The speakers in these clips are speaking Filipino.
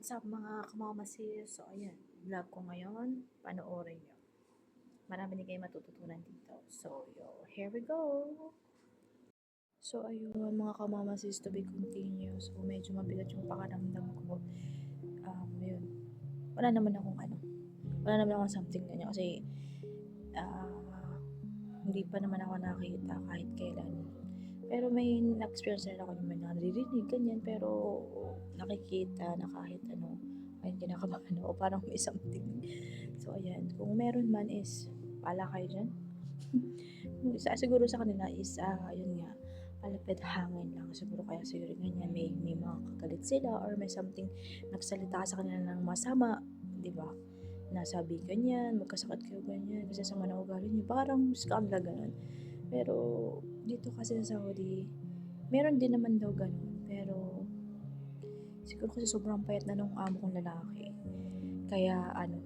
What's up mga kamamasis? So ayan, vlog ko ngayon, panoorin nyo. Marami din kayo matututunan dito. So yo, here we go! So ayun mga kamamasis, to be continued. So medyo mabigat yung pakaramdam ko. Um, yun. Wala naman akong ano, wala naman akong something ganyan kasi ah, hindi pa naman ako nakita kahit kailan. Pero may na-experience rin ako yung may naririnig, ganyan. Pero nakikita na kahit ano, ay kinakabahan ako, parang may something. So, ayan. Kung meron man is, pala kayo dyan. Isa siguro sa kanila is, ah, yun nga, palapit hangin lang. Siguro kaya siguro ganyan, may, may mga kagalit sila or may something nagsalita sa kanila ng masama, di ba? Nasabi ganyan, magkasakit kayo ganyan, kasi sama na ugali niyo. Parang skandal ganun. Pero, dito kasi sa Saudi, meron din naman daw ganun. Pero, siguro kasi sobrang payat na nung amo kong lalaki. Kaya, ano,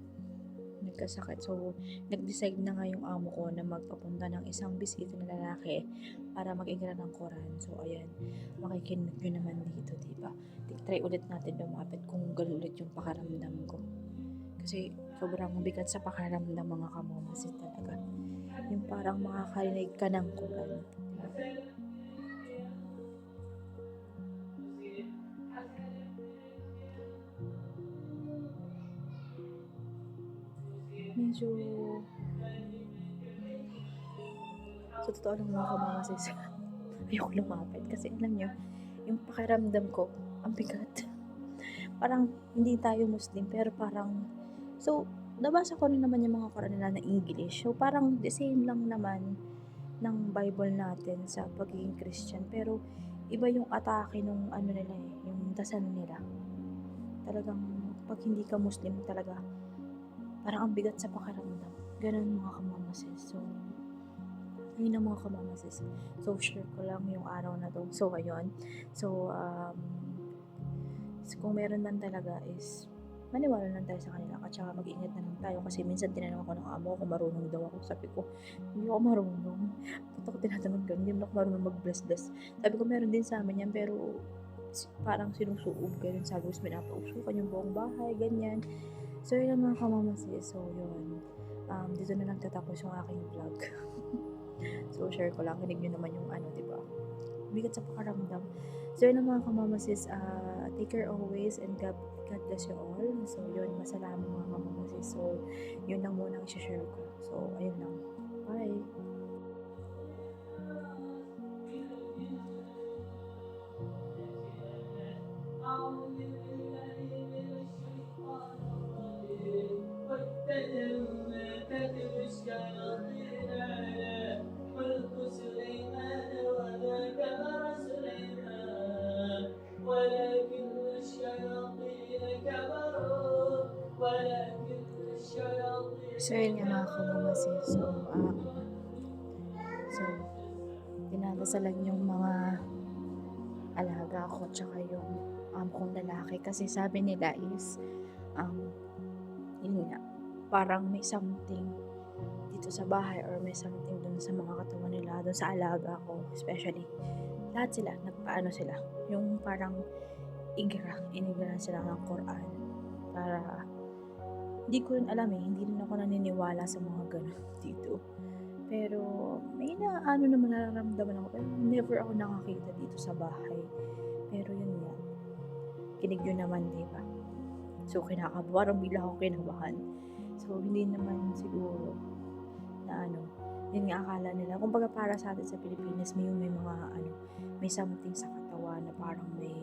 nagkasakit. So, nag-decide na nga yung amo ko na magpapunta ng isang bisita na lalaki para mag-igra ng Quran. So, ayan, makikinig nyo naman dito, diba? Try ulit natin lumapit kung gano'n ulit yung pakaramdam ko. Kasi, sobrang mabigat sa pakaramdam mga kamomasit talaga. Yung parang makakarinig ka ng Quran. Medyo sa totoo lang mga kamamasis ayoko lumapit kasi alam nyo yung pakiramdam ko ang bigat parang hindi tayo muslim pero parang so nabasa ko rin naman yung mga Quran nila na English so parang the same lang naman ng Bible natin sa pagiging Christian pero iba yung atake nung ano nila eh yung dasal nila talagang pag hindi ka muslim talaga parang ang bigat sa pakiramdam. Ganun mga kamamasis. So, ayun ang mga kamamasis. So, share ko lang yung araw na to. So, ayun. So, um, kung meron man talaga is, maniwala lang tayo sa kanila at saka mag-ingat na lang tayo kasi minsan tinanong ako ng amo kung marunong daw ako. Sabi ko, hindi ako marunong. Ba't ako tinatanong ganun? Hindi ako marunong mag-bless-bless. Sabi ko, meron din sa amin yan pero parang sinusuob ganun. Sabi ko, pinapausukan yung buong bahay, ganyan. So, yun ang mga kamamasi. So, yun. Um, dito na lang tatapos yung aking vlog. so, share ko lang. Kinig nyo naman yung ano, di ba? Bigat sa pakaramdam. So, yun ang mga kamamasis. Uh, take care always and God, God bless you all. So, yun. Masalamat mga kamamasis. So, yun lang muna ang share ko. So, ayun lang. Bye! So, yun nga mga kamamasi. So, um, so, dinadasalan yung mga alaga ko tsaka yung um, kong lalaki kasi sabi nila is um, yun nga, parang may something dito sa bahay or may something dun sa mga katawan nila, dun sa alaga ko, especially. Lahat sila, nagpaano sila. Yung parang igra, inigra sila ng Quran para hindi ko rin alam eh, hindi rin ako naniniwala sa mga ganun dito. Pero may na ano naman nararamdaman ako, pero never ako nakakita dito sa bahay. Pero yun nga, kinig yun naman, di ba? So, kinakabahan. Bigla akong kinabahan. So, hindi naman siguro na ano, yun nga akala nila. Kung baga para sa atin sa Pilipinas, may may mga ano, may something sa katawan na parang may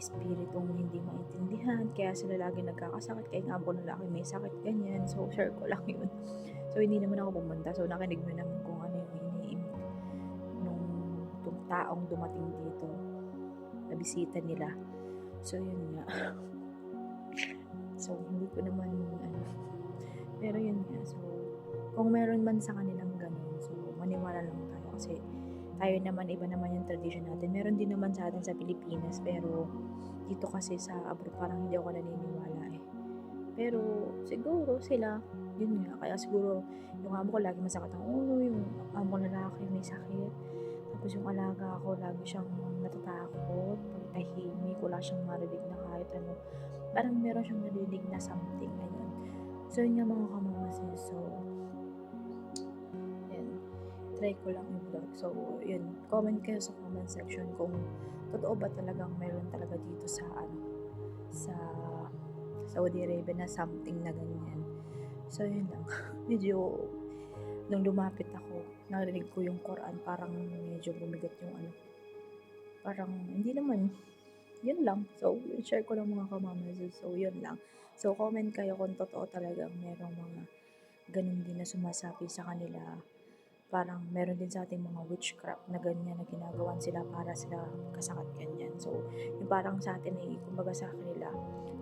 espiritong hindi maintindihan. Kaya sila lagi nagkakasakit. Kaya nga po lalaki may sakit, ganyan. So, share ko lang yun. So, hindi naman ako pumunta. So, nakinig mo naman kung ano yung iniimik nung, nung taong dumating dito na bisita nila. So, yun nga. So, hindi ko naman, ano, pero yun nga, so, kung meron man sa kanilang ganun, so, maniwala lang tayo kasi tayo naman, iba naman yung tradition natin. Meron din naman sa atin sa Pilipinas, pero dito kasi sa abroad, parang hindi ako naniniwala eh. Pero, siguro sila, yun nga, kaya siguro, yung amo ko lagi masakit ang ulo, yung amo ko lalaki may sakit, tapos yung alaga ko, lagi siyang natatakot, pag tahimik, wala siyang marinig na kahit ano. Parang meron siyang narinig na something, ganyan. So, yun nga mga kamamasin. So. Try ko lang i-vlog. So, yun. Comment kayo sa comment section kung totoo ba talagang meron talaga dito sa, ano, sa Saudi Arabia na something na ganyan. So, yun lang. Medyo, nung lumapit ako, narinig ko yung Quran, parang medyo bumigat yung ano. Parang, hindi naman, yun lang. So, share ko lang mga kamamasin. So, yun lang. So, comment kayo kung totoo talagang merong mga ganun din na sumasabi sa kanila. Parang meron din sa ating mga witchcraft na ganyan na ginagawan sila para sila kasakat ganyan. So, yung parang sa atin ay, kumbaga sa kanila,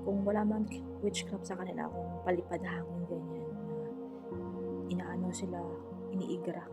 kung wala man witchcraft sa kanila, kung palipad hangin ganyan, na inaano sila, iniigra